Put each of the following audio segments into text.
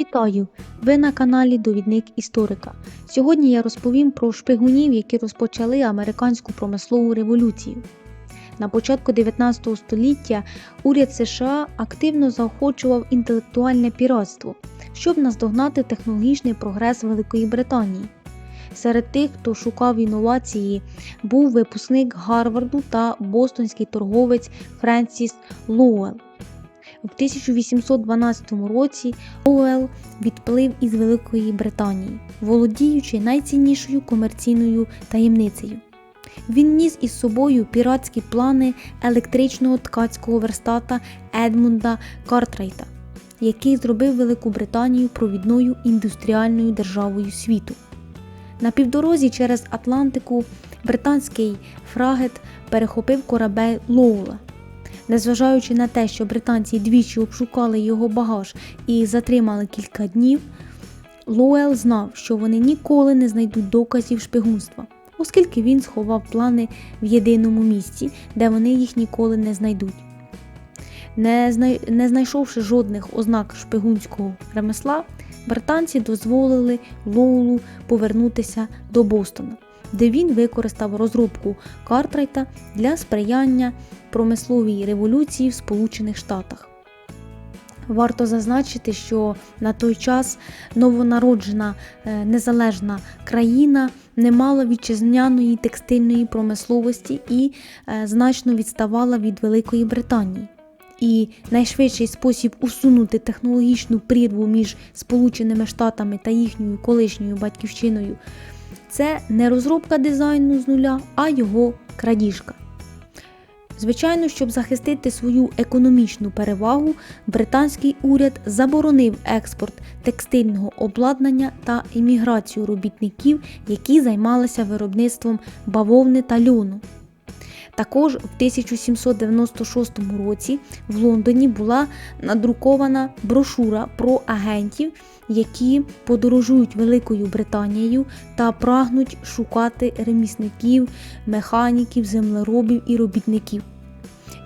Вітаю! Ви на каналі Довідник Історика. Сьогодні я розповім про шпигунів, які розпочали американську промислову революцію. На початку 19 століття уряд США активно заохочував інтелектуальне піратство, щоб наздогнати технологічний прогрес Великої Британії. Серед тих, хто шукав інновації, був випускник Гарварду та бостонський торговець Френсіс Лоуелл. У 1812 році Лоуелл відплив із Великої Британії, володіючи найціннішою комерційною таємницею. Він ніс із собою піратські плани електричного ткацького верстата Едмунда Картрайта, який зробив Велику Британію провідною індустріальною державою світу. На півдорозі через Атлантику британський фрагет перехопив корабель Лоула. Незважаючи на те, що британці двічі обшукали його багаж і затримали кілька днів, Лоуел знав, що вони ніколи не знайдуть доказів шпигунства, оскільки він сховав плани в єдиному місці, де вони їх ніколи не знайдуть. Не, знай... не знайшовши жодних ознак шпигунського ремесла, британці дозволили Лоулу повернутися до Бостона, де він використав розробку Картрайта для сприяння промисловій революції в Сполучених Штатах. Варто зазначити, що на той час новонароджена е, незалежна країна не мала вітчизняної текстильної промисловості і е, значно відставала від Великої Британії. І найшвидший спосіб усунути технологічну прірву між Сполученими Штатами та їхньою колишньою батьківщиною це не розробка дизайну з нуля, а його крадіжка. Звичайно, щоб захистити свою економічну перевагу, британський уряд заборонив експорт текстильного обладнання та імміграцію робітників, які займалися виробництвом бавовни та льону. Також в 1796 році в Лондоні була надрукована брошура про агентів, які подорожують Великою Британією та прагнуть шукати ремісників, механіків, землеробів і робітників,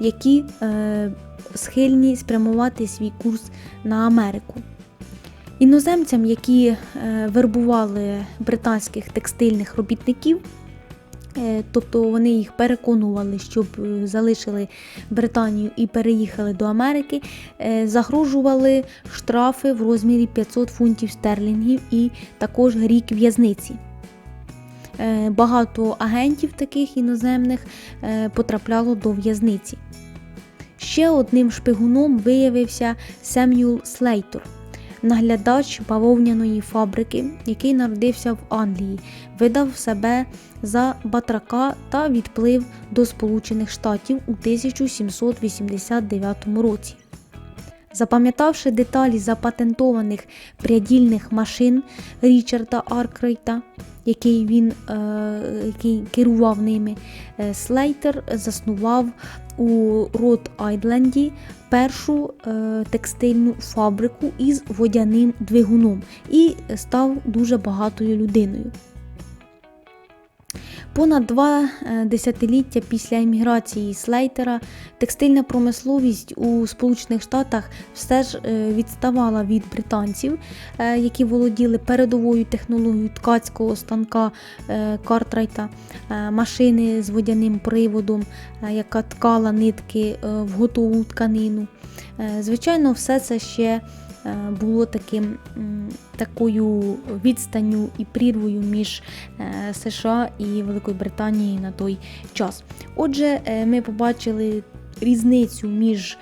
які е, схильні спрямувати свій курс на Америку. Іноземцям, які е, вербували британських текстильних робітників, Тобто вони їх переконували, щоб е, залишили Британію і переїхали до Америки, е, загрожували штрафи в розмірі 500 фунтів стерлінгів і також рік в'язниці. Багато агентів таких іноземних потрапляло до в'язниці. Ще одним шпигуном виявився Семюл Слейтор наглядач бавовняної фабрики, який народився в Англії, видав себе за батрака та відплив до Сполучених Штатів у 1789 році. Запам'ятавши деталі запатентованих прядільних машин Річарда Аркрейта, який він е, який керував ними, е, Слейтер заснував у Рот Айдленді першу е, текстильну фабрику із водяним двигуном і став дуже багатою людиною. Понад два е, десятиліття після еміграції Слейтера текстильна промисловість у Сполучених Штатах все ж е, відставала від британців, е, які володіли передовою технологією ткацького станка Картрайта, машини з водяним приводом, яка ткала нитки в готову тканину. Звичайно, все це ще було таким такою відстанню і прірвою між е, США і Великою Британією на той час. Отже, е, ми побачили. Різницю між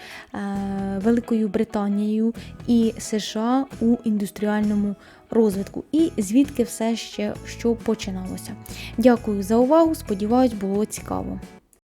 Великою Британією і США у індустріальному розвитку, і звідки все ще що починалося. Дякую за увагу! Сподіваюсь, було цікаво.